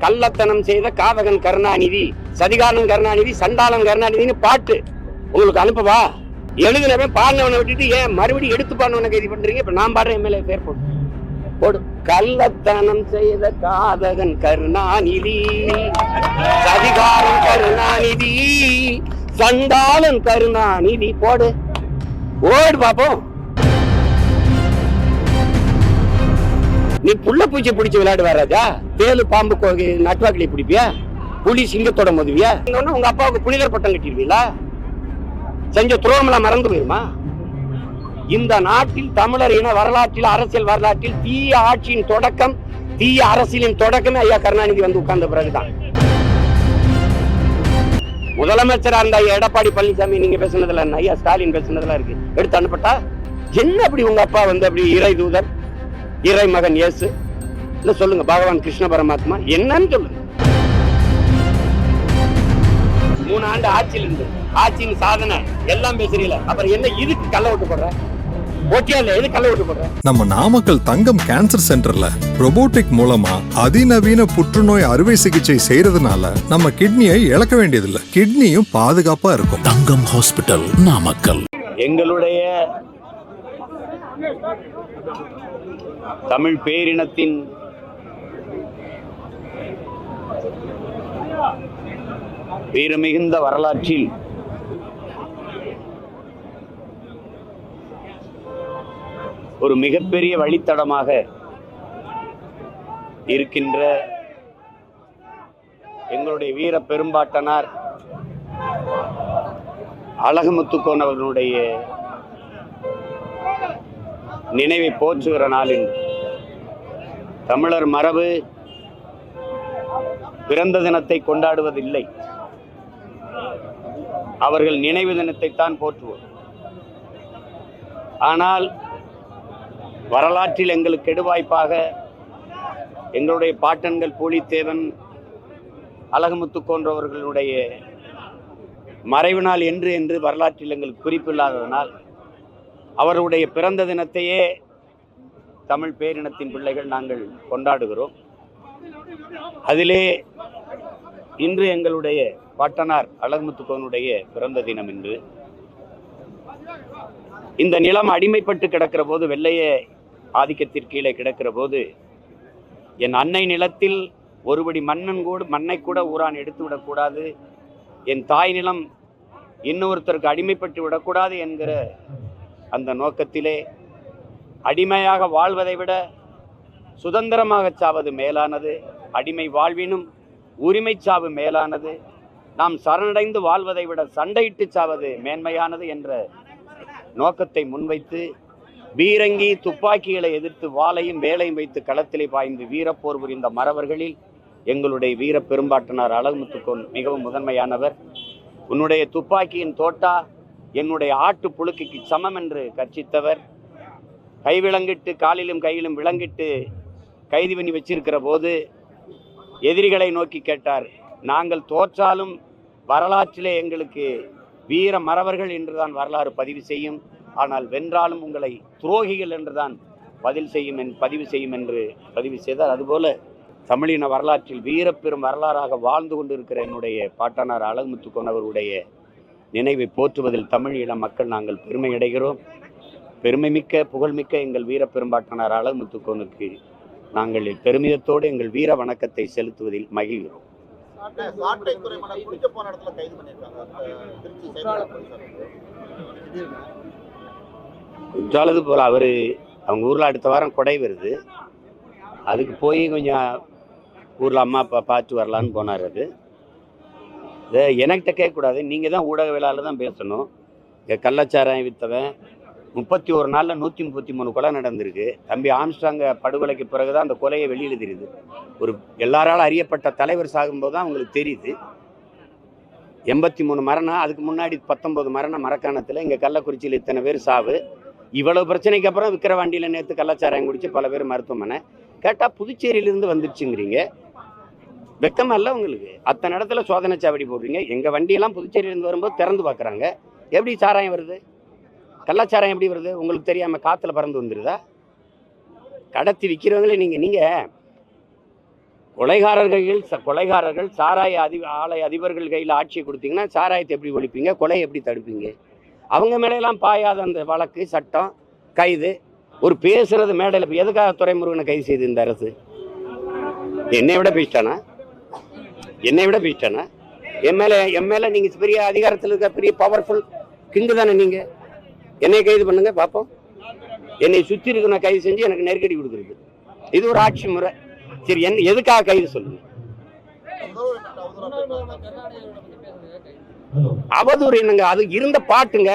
கள்ளத்தனம் செய்த காதகன் கருணாநிதி சதிகாரன் கருணாநிதி சண்டாளன் கருணாநிதினு பாட்டு. உங்களுக்கு அனுப்பவா? எழுதினவன் பாடினவனை விட்டுட்டு ஏன் மறுபடியும் எடுத்து பாடினவனை கைது பண்றீங்க? இப்ப நான் பாடுற எம்எல்ஏ பேர் போடு. போடு. கள்ளத்தனம் செய்த காதகன் கருணாநிதி சதிகாரன் கருணாநிதி சண்டாளன் கருணாநிதி போடு. ஓடு பாப்போம். நீ புள்ள பூச்சி பிடிச்சி விளையாடுவா ராஜா? தேலு பாம்பு கோ- பிடிப்பியா? புலி சிங்கத்தோட மதுவியா? இன்னொன்னு உங்க அப்பாவுக்கு புனிதர் பட்டம் கட்டிடுவீங்களா? செஞ்ச துரோகமெல்லாம் மறந்து போயிருமா? இந்த நாட்டில் தமிழர் இன வரலாற்றில் அரசியல் வரலாற்றில் தீய ஆட்சியின் தொடக்கம் தீய அரசியலின் தொடக்கமே ஐயா கருணாநிதி வந்து உட்கார்ந்த பிறகுதான். முதலமைச்சரா இருந்த ஐயா எடப்பாடி பழனிசாமி நீங்க பேசுனதுல ஐயா ஸ்டாலின் பேசுனதுல இருக்கு. எடுத்து அனுப்பட்டா? என்ன அப்படி உங்க அப்பா வந்து அப்படி இறை தூதர்? இறை மகன் இயேசு. இல்ல சொல்லுங்க பகவான் கிருஷ்ண பரமாத்மா என்னன்னு சொல்லுங்க. மூணு ஆண்டு ஆட்சியில் இருந்து ஆட்சியின் சாதனை எல்லாம் பேசுறீங்களா அப்புறம் என்ன இதுக்கு கள்ள விட்டு போடுற? நம்ம நாமக்கல் தங்கம் கேன்சர் சென்டர்ல robotic மூலமா அதிநவீன புற்றுநோய் அறுவை சிகிச்சை செய்யறதுனால நம்ம கிட்னியை இழக்க வேண்டியதில்லை. கிட்னியும் பாதுகாப்பா இருக்கும். தங்கம் ஹாஸ்பிட்டல் நாமக்கல். எங்களுடைய தமிழ் பேரினத்தின் வீரமிகுந்த வரலாற்றில் ஒரு மிகப்பெரிய வழித்தடமாக இருக்கின்ற எங்களுடைய வீர பெரும்பாட்டனார் அழகமுத்துக்கோன் அவர்களுடைய நினைவை போற்றுகிற நாளில் தமிழர் மரபு பிறந்த தினத்தை கொண்டாடுவதில்லை. அவர்கள் நினைவு தினத்தைத்தான் போற்றுவோம். ஆனால் வரலாற்றில் எங்களுக்கு கெடுவாய்ப்பாக எங்களுடைய பாட்டன்கள் பூலித்தேவன் அழகுமுத்து போன்றவர்களுடைய மறைவு நாள் என்று என்று வரலாற்றில் எங்களுக்கு குறிப்பில்லாததனால் அவருடைய பிறந்த தினத்தையே தமிழ் பேரினத்தின் பிள்ளைகள் நாங்கள் கொண்டாடுகிறோம். அதிலே இன்று எங்களுடைய பாட்டனார் அழகுமுத்துக்கோனுடைய பிறந்த தினம் என்று இந்த நிலம் அடிமைப்பட்டு கிடக்கிற போது வெள்ளைய ஆதிக்கத்திற்கு கீழே கிடக்கிற போது என் அன்னை நிலத்தில் ஒருபடி மண்ணன் கூட மண்ணை கூட ஊரான் எடுத்து விடக்கூடாது. என் தாய் நிலம் இன்னொருத்தருக்கு அடிமைப்பட்டு விடக்கூடாது என்கிற அந்த நோக்கத்திலே அடிமையாக வாழ்வதை விட சுதந்திரமாக சாவது மேலானது. அடிமை வாழ்வினும் உரிமை சாவு மேலானது. நாம் சரணடைந்து வாழ்வதை விட சண்டையிட்டு சாவது மேன்மையானது என்ற நோக்கத்தை முன்வைத்து பீரங்கி துப்பாக்கிகளை எதிர்த்து வாளையும் வேலையும் வைத்து களத்திலே பாய்ந்து வீரப்போர் புரிந்த மறவர்களில் எங்களுடைய வீர பெரும்பாட்டனார் அழகுமுத்துக்கோன் மிகவும் முதன்மையானவர். உன்னுடைய துப்பாக்கியின் தோட்டா என்னுடைய ஆட்டு புழுக்கைக்கு சமம் என்று கர்ச்சித்தவர் கைவிளங்கிட்டு காலிலும் கையிலும் விளங்கிட்டு கைது பண்ணி வச்சிருக்கிற போது எதிரிகளை நோக்கி கேட்டார் நாங்கள் தோற்றாலும் வரலாற்றிலே எங்களுக்கு வீர மறவர்கள் என்றுதான் வரலாறு பதிவு செய்யும். ஆனால் வென்றாலும் உங்களை துரோகிகள் என்றுதான் பதில் செய்யும் என் பதிவு செய்யும் என்று பதிவு செய்தார். அதுபோல தமிழின வரலாற்றில் வீரப்பெரும் வரலாறாக வாழ்ந்து கொண்டிருக்கிற என்னுடைய பாட்டனார் அழகுமுத்துக்கோன் அவருடைய நினைவை போற்றுவதில் தமிழ் இன மக்கள் நாங்கள் பெருமை அடைகிறோம். பெருமைமிக்க புகழ்மிக்க எங்கள் வீர பெரும்பாட்டனார் அழகுமுத்துக்கோனுக்கு நாங்கள் பெருமிதத்தோடு எங்கள் வீர வணக்கத்தை செலுத்துவதில் மகிழ்கிறோம். குற்றாலது போல் அவர் அவங்க ஊரில் அடுத்த வாரம் கொடை வருது. அதுக்கு போய் கொஞ்சம் ஊரில் அம்மா அப்பா பார்த்து வரலான்னு போனார் அது. இதை என்கிட்ட கேட்கக்கூடாது. நீங்கள் தான் ஊடகவியலாளர் தான் பேசணும். இங்கே கள்ளச்சாராயம் விற்றவன் முப்பத்தி ஒரு நாளில் நூற்றி முப்பத்தி மூணு கொலை நடந்திருக்கு. தம்பி ஆம்ஸ்டாங்க படுகொலைக்கு பிறகு தான் அந்த கொலையை வெளியில் தெரியுது ஒரு எல்லாராலும் அறியப்பட்ட தலைவர் சாகும்போது தான் அவங்களுக்கு தெரியுது. எண்பத்தி மூணு மரணம் அதுக்கு முன்னாடி பத்தொன்பது மரணம் மரக்காணத்தில் இங்கே கள்ளக்குறிச்சியில் இத்தனை பேர் சாவு. இவ்வளவு பிரச்சனைக்கு அப்புறம் விக்கிரவாண்டியில் நேற்று கள்ளச்சாராயம் குடித்து பல பேர் மருத்துவமனை. கேட்டால் புதுச்சேரியிலேருந்து வந்துருச்சுங்கிறீங்க. வெக்கமா இல்லை உங்களுக்கு. அத்தனை இடத்துல சோதனை சாவடி போடுறீங்க. எங்கள் வண்டியெல்லாம் புதுச்சேரியிலேருந்து வரும்போது திறந்து பார்க்குறாங்க எப்படி சாராயம் வருது? கள்ளச்சாராயம் எப்படி வருது? உங்களுக்கு தெரியாமல் காற்றுல பறந்து வந்துடுதா கடத்தி விற்கிறவங்களே நீங்கள் நீங்கள் கொலைகாரர்கள் ச- கொலைகாரர்கள் சாராய அதி ஆலை அதிபர்கள் கையில் ஆட்சியை கொடுத்தீங்கன்னா சாராயத்தை எப்படி ஒழிப்பீங்க? கொலை எப்படி தடுப்பீங்க? அவங்க மேலையெல்லாம் பாயாத அந்த வழக்கு சட்டம் கைது. ஒரு பேசுறது மேடையில் இப்போ எதுக்காக துறைமுருகனை கைது செய்து இந்த அரசு? என்னை விட பேசிட்டானா? என்னை விட பேசிட்டானா என் மேலே மேலே நீங்கள் பெரிய அதிகாரத்தில் இருக்க பெரிய பவர்ஃபுல் கிங்கு தானே நீங்கள் என்னை கைது பண்ணுங்க பார்ப்போம். என்னை சுற்றி இருக்கிற கைது செஞ்சு எனக்கு நெருக்கடி கொடுக்குறது. இது ஒரு ஆட்சி முறை. சரி என் எதுக்காக கைது சொல்லுங்க அவதூறு என்னங்க அது இருந்த பாட்டுங்க.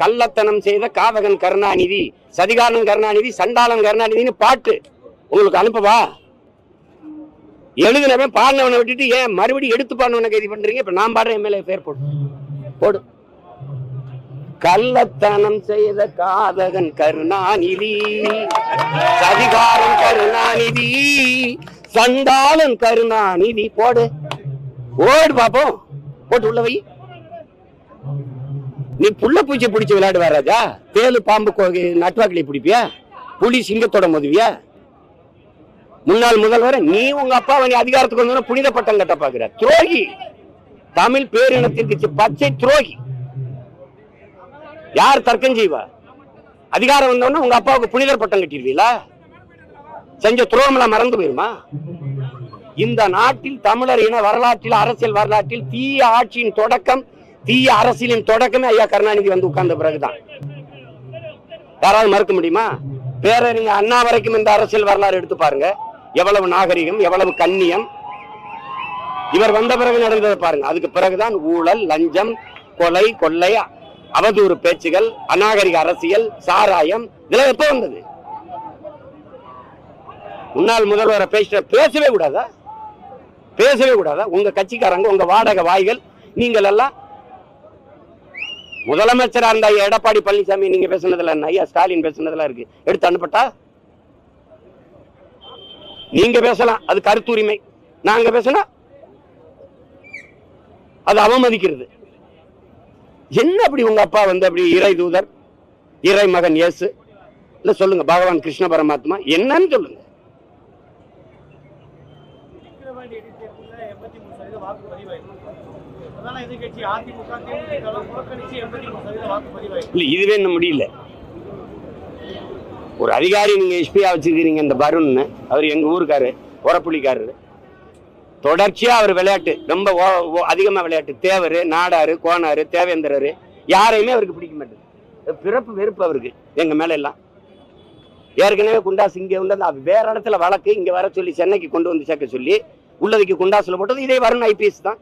கள்ளத்தனம் செய்த காவகன் கருணாநிதி சதிகாரன் கருணாநிதி சண்டாளன் கருணாநிதின்னு பாட்டு. உங்களுக்கு அனுப்பவா? எழுதினவன் பாடினவனை விட்டுட்டு ஏன் மறுபடியும் எடுத்து பாடினவனை கைது பண்றீங்க? இப்ப நான் பாடுற எம்எல்ஏ பேர் போடு. போடு. கள்ளத்தனம் செய்த காதகன் கருணாநிதி சதிகாரன் கருணாநிதி சண்டாளன் கருணாநிதி. போடு. ஓடு பாப்போம். போட்டு உள்ள வை. நீ புள்ள பூச்சி பிடிச்சி விளையாடுவா ராஜா? தேலு பாம்பு கோ- பிடிப்பியா? புலி சிங்கத்தோட மதுவியா? முன்னாள் முதல்வர் நீ உங்க அப்பாவை நீ அதிகாரத்துக்கு வந்தோன்னு புனித பட்டம் கட்ட பாக்குற துரோகி. தமிழ் பேரினத்திற்கு பச்சை துரோகி. யார் தர்க்கம் செய்வா? அதிகாரம் வந்தோடனே உங்க அப்பாவுக்கு புனிதர் பட்டம் கட்டிடுவீங்களா செஞ்ச துரோகமெல்லாம் மறந்து போயிருமா? இந்த நாட்டில் தமிழர் இன வரலாற்றில் அரசியல் வரலாற்றில் தீய ஆட்சியின் தொடக்கம் தீய அரசியலின் தொடக்கமே ஐயா கருணாநிதி வந்து உட்கார்ந்த பிறகுதான். யாராவது மறுக்க முடியுமா? பேரறிஞர் அண்ணா வரைக்கும் இந்த அரசியல் வரலாறு எடுத்து பாருங்க. எவ்வளவு நாகரிகம் எவ்வளவு கண்ணியம். இவர் வந்த பிறகு நடந்ததை பாருங்க. அதுக்கு பிறகுதான் ஊழல் லஞ்சம் கொலை கொள்ளை அவதூறு பேச்சுகள் அநாகரிக அரசியல் சாராயம் இதெல்லாம் எப்போ வந்தது? முன்னாள் முதல்வரை பேச பேசவே கூடாதா? பேசவே கூடாதா? உங்க கட்சிக்காரங்க உங்க வாடகை வாய்கள் நீங்கள் எல்லாம் முதலமைச்சரா இருந்த எடப்பாடி பழனிசாமி நீங்க பேசுனதுல என்ன? ஐயா ஸ்டாலின் பேசுனதுல இருக்கு. எடுத்து அனுப்பட்டா? நீங்க பேசலாம் அது கருத்துரிமை. நாங்க பேசினா அது அவமதிக்கிறது. என்ன அப்படி உங்க அப்பா வந்து அப்படி இறை தூதர் இறை மகன் இயேசு? இல்ல சொல்லுங்க பகவான் கிருஷ்ண பரமாத்மா என்னன்னு சொல்லுங்க. இதுவே இன்னும் முடியல. ஒரு அதிகாரி நீங்க எஸ்பியாக வச்சிருக்கிறீங்க இந்த பருன்னு. அவர் எங்க ஊருக்காரு உரப்புலிக்காரரு தொடர்ச்சியா அவர் விளையாட்டு ரொம்ப ஓ- ஓ- அதிகமா விளையாட்டு. தேவர் நாடாரு கோனார் தேவேந்திரர் யாரையுமே அவருக்கு பிடிக்க மாட்டேது பிறப்பு வெறுப்பு அவருக்கு எங்க மேல எல்லாம் ஏற்கனவே குண்டாஸ் இங்க வந்து அந்த வேற இடத்துல வழக்கு இங்க வர சொல்லி சென்னைக்கு கொண்டு வந்து சேர்க்க சொல்லி உள்ளதுக்கு குண்டாசுல போட்டது இதே வருண் ஐபிஎஸ் தான்.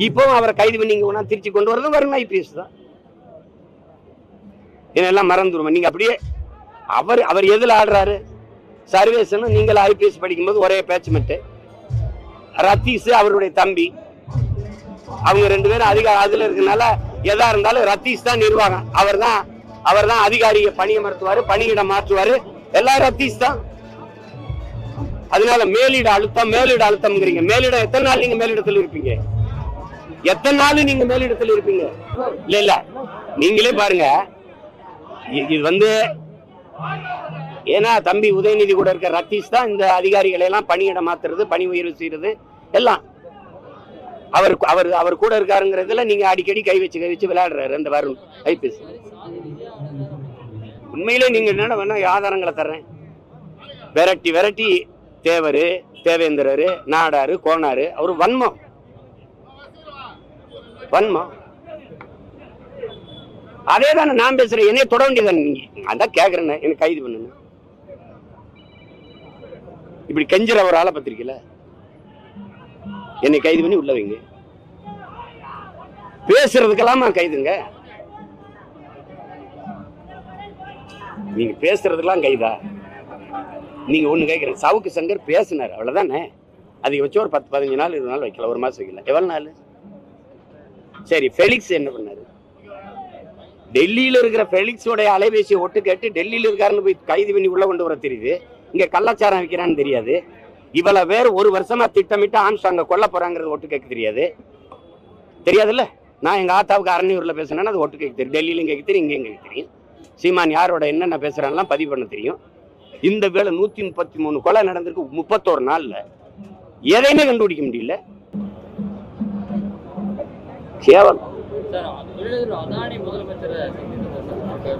இப்போ அவரை கைது பண்ணி இங்க திருச்சி கொண்டு வரதும் வருண் ஐபிஎஸ் தான். இதெல்லாம் மறந்துடுவோம் நீங்க அப்படியே அவர் அவர் எதுல ஆடுறாரு? சர்வேசனும் நீங்கள் ஐபிஎஸ் படிக்கும்போது ஒரே பேச்சுமெட்டு ரத்தீஸ் அவருடைய தம்பி. அவங்க ரெண்டு பேரும் அதிக அதுல இருக்கனால எதா இருந்தாலும் ரத்தீஸ் தான் நிர்வாகம். அவர் தான் அவர் தான் அதிகாரியை பணியமர்த்துவாரு பணியிடம் மாற்றுவார். எல்லாம் ரத்தீஸ் தான். அதனால மேலிட அழுத்தம் மேலிட அழுத்தம்ங்கிறீங்க. மேலிடம் எத்தனை நாள் நீங்க மேலிடத்தில் இருப்பீங்க? எத்தனை நாள் நீங்க மேலிடத்தில் இருப்பீங்க? இல்ல இல்ல. நீங்களே பாருங்க. இது வந்து ஏன்னா தம்பி உதயநிதி கூட இருக்க ரத்தீஷ் தான் இந்த அதிகாரிகளை எல்லாம் பணியிட மாத்துறது பணி உயர்வு செய்யறது எல்லாம். அவர் அவர் அவர் கூட இருக்காருங்கிறதுல நீங்க அடிக்கடி கை வச்சு கை வச்சு விளையாடுறாரு அந்த வருண் ஐபிஎஸ். உண்மையிலே நீங்க என்ன வேணா ஆதாரங்களை தர்றேன். விரட்டி விரட்டி தேவர் தேவேந்திரரு நாடாரு கோனாரு அவர் வன்மம். வன்மம். அதே தானே நான் பேசுறேன். என்னைய தொட வேண்டியதானே நீங்க? அதான் கேக்குறேன். எனக்கு கைது பண்ணுங்க. இப்படி கெஞ்சுற ஒரு ஆளை பத்திரிக்கல என்னை கைது பண்ணி உள்ள வைங்க. பேசுறதுக்கெல்லாமா கைதுங்க. நீங்க பேசுறதுக்கெல்லாம் கைதா? நீங்க ஒண்ணு கேட்குறேன் சவுக்கு சங்கர் பேசினார். அவ்வளவுதானே? அதுக்கு வச்சு ஒரு பத்து பதினஞ்சு நாள் இருபது நாள் வைக்கல. ஒரு மாசம் வைக்கல. எவ்வளவு நாள்? சரி ஃபெலிக்ஸ் என்ன பண்ணாரு? டெல்லியில் இருக்கிற ஃபெலிக்ஸோடைய அலைபேசியை ஒட்டு கேட்டு டெல்லியில் இருக்காருன்னு போய் கைது பண்ணி உள்ள கொண்டு வர தெரியுது. இங்கே கள்ளச்சாரம் வைக்கிறான்னு தெரியாது. இவ்வளோ பேர் ஒரு வருஷமா திட்டமிட்டு ஆம்ஸ்டாங்க கொல்ல போறாங்கிறது ஒட்டு கேட்க தெரியாது. தெரியாதுல்ல? நான் எங்கள் ஆத்தாவுக்கு அரணியூரில் பேசுனேன்னா அது ஒட்டு கேட்க தெரியும். டெல்லியிலும் கேட்க தெரியும் இங்கேயும் கேட்க தெரியும். சீமான் யாரோட என்னென்ன பேசுகிறான்லாம் பதிவு பண்ண தெரியும். இந்த வேலை நூற்றி முப்பத்தி மூணு கொலை நடந்திருக்கு முப்பத்தோரு நாளில். எதையுமே கண்டுபிடிக்க முடியல. கேவலம். சார் தொழிலதிபர் அதானி முதலமைச்சரை சந்தித்தது சார்.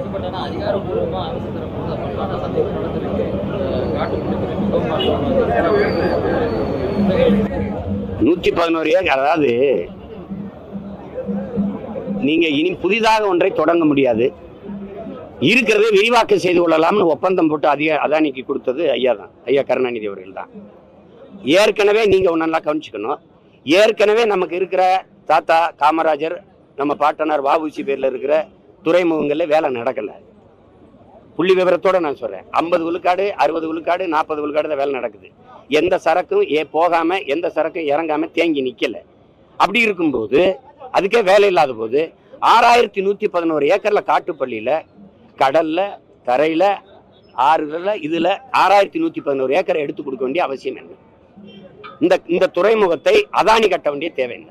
இதுபட்டனா அரசு தரப்புல பல்வேறு சந்திப்பு நடந்திருக்கு. நூற்றி பதினோரு ஏக்கர் அதாவது நீங்கள் இனி புதிதாக ஒன்றை தொடங்க முடியாது. இருக்கிறதே விரிவாக்கம் செய்து கொள்ளலாம்னு ஒப்பந்தம் போட்டு அதிக அதானிக்கு கொடுத்தது ஐயா தான். ஐயா கருணாநிதி அவர்கள் தான். ஏற்கனவே நீங்கள் ஒன்றெல்லாம் கவனிச்சுக்கணும். ஏற்கனவே நமக்கு இருக்கிற தாத்தா காமராஜர் நம்ம பாட்டனார் வாபுசி பேரில் இருக்கிற துறைமுகங்களில் வேலை நடக்கலை. புள்ளி விவரத்தோடு நான் சொல்கிறேன் ஐம்பது விழுக்காடு அறுபது விழுக்காடு நாற்பது விழுக்காடு தான் வேலை நடக்குது. எந்த சரக்கும் ஏ போகாமல் எந்த சரக்கும் இறங்காமல் தேங்கி நிற்கலை அப்படி இருக்கும்போது அதுக்கே வேலை இல்லாத போது ஆறாயிரத்தி நூற்றி பதினோரு ஏக்கரில் காட்டுப்பள்ளியில் கடலில் தரையில் ஆறுல இதில் ஆறாயிரத்தி நூற்றி பதினோரு ஏக்கரை எடுத்து கொடுக்க வேண்டிய அவசியம் என்ன? இந்த இந்த துறைமுகத்தை அதானி கட்ட வேண்டிய தேவை என்ன?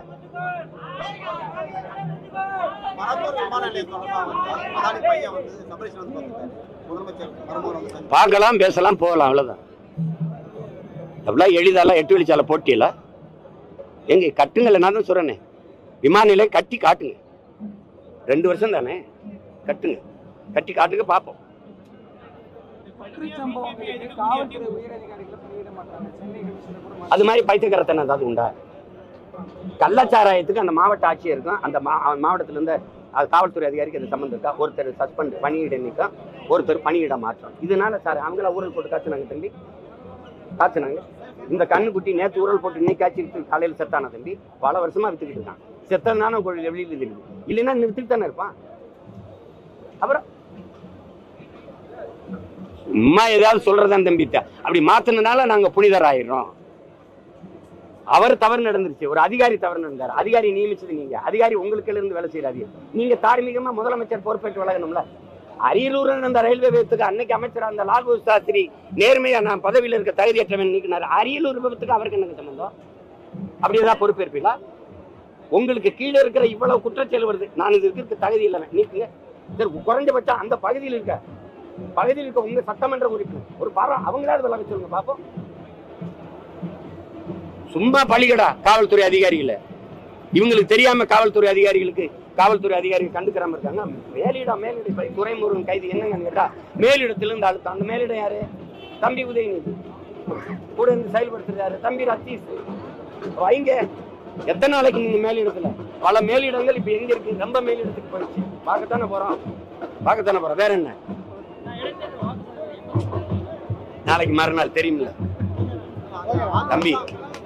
பார்க்கலாம் பேசலாம் போகலாம் அவ்வளவுதான் அப்படிலாம் எளிதாலாம் எட்டு வழிச்சாலை போட்டியில எங்க கட்டுங்கல்ல நான் தான் சொல்றேனே விமான நிலையம் கட்டி காட்டுங்க ரெண்டு வருஷம் தானே கட்டுங்க கட்டி காட்டுங்க பார்ப்போம் அது மாதிரி பைத்தியக்காரத்தனம் ஏதாவது உண்டா கள்ளச்சாராயத்துக்கு அந்த மாவட்ட ஆட்சியருக்கும் அந்த மா மாவட்டத்துல இருந்து அது காவல்துறை அதிகாரிக்கு அது சம்மந்தம் இருக்கா? ஒருத்தர் சஸ்பெண்ட் பணியிட நீக்கம் ஒருத்தர் பணியிட மாற்றம். இதனால சார் அவங்கள ஊரல் போட்டு காய்ச்சினாங்க தம்பி. காய்ச்சினாங்க. இந்த கண்ணுக்குட்டி நேற்று ஊரல் போட்டு இன்னைக்கு காய்ச்சி காலையில் செத்தான தம்பி? பல வருஷமா வித்துக்கிட்டு இருக்கான். செத்தனான வெளியில் தெரியுது இல்லைன்னா நிறுத்திட்டு தானே இருப்பான். அப்புறம்? அம்மா ஏதாவது சொல்றதான் தம்பி. அப்படி மாத்தினதுனால நாங்க புனிதர் ஆயிடுறோம் அவர் தவறு நடந்துருச்சு. ஒரு அதிகாரி தவறு நடந்தார். அதிகாரி நியமிச்சது நீங்க. அதிகாரி உங்களுக்கு இருந்து வேலை செய்யறாரு நீங்க தார்மீகமா முதலமைச்சர் பொறுப்பேற்று வழங்கணும்ல. அரியலூர் அந்த ரயில்வே விபத்துக்கு அன்னைக்கு அமைச்சர் அந்த லால் சாஸ்திரி நேர்மையா நான் பதவியில் இருக்க தகுதியற்றவன் நீக்கினார். அரியலூர் விபத்துக்கு அவருக்கு என்ன சம்பந்தம்? அப்படி ஏதாவது பொறுப்பேற்பீங்களா? உங்களுக்கு கீழே இருக்கிற இவ்வளவு குற்றச்செயல் வருது. நான் இது இருக்க தகுதி இல்லை நீக்குங்க சரி குறைஞ்சபட்சம் அந்த பகுதியில் இருக்க பகுதியில் இருக்க உங்க சட்டமன்ற உறுப்பினர் ஒரு பாரம் அவங்களாவது விளக்க சொல்லுங்க பார்ப்போம் சும்மா பழிகடா காவல்துறை அதிகாரிகளை. இவங்களுக்கு தெரியாம காவல்துறை அதிகாரிகளுக்கு காவல்துறை அதிகாரிகள் கண்டுக்கிறாம இருக்காங்க. மேலிடம் மேலிடை இப்ப துறைமுருகன் கைது என்னங்கன்னு கேட்டா மேலிடத்திலிருந்து அழுத்தம் அந்த மேலிடம் யாரு? தம்பி உதயநிதி. கூட இருந்து செயல்படுத்துறாரு. தம்பி ரத்தீஷ் வைங்க எத்தனை நாளைக்கு நீங்க மேலிடத்துல? பல மேலிடங்கள் இப்ப எங்க இருக்கு? ரொம்ப மேலிடத்துக்கு போயிடுச்சு. பார்க்கத்தானே போறோம். பார்க்கத்தானே போறோம். வேற என்ன? நாளைக்கு மறுநாள் தெரியுமில்ல தம்பி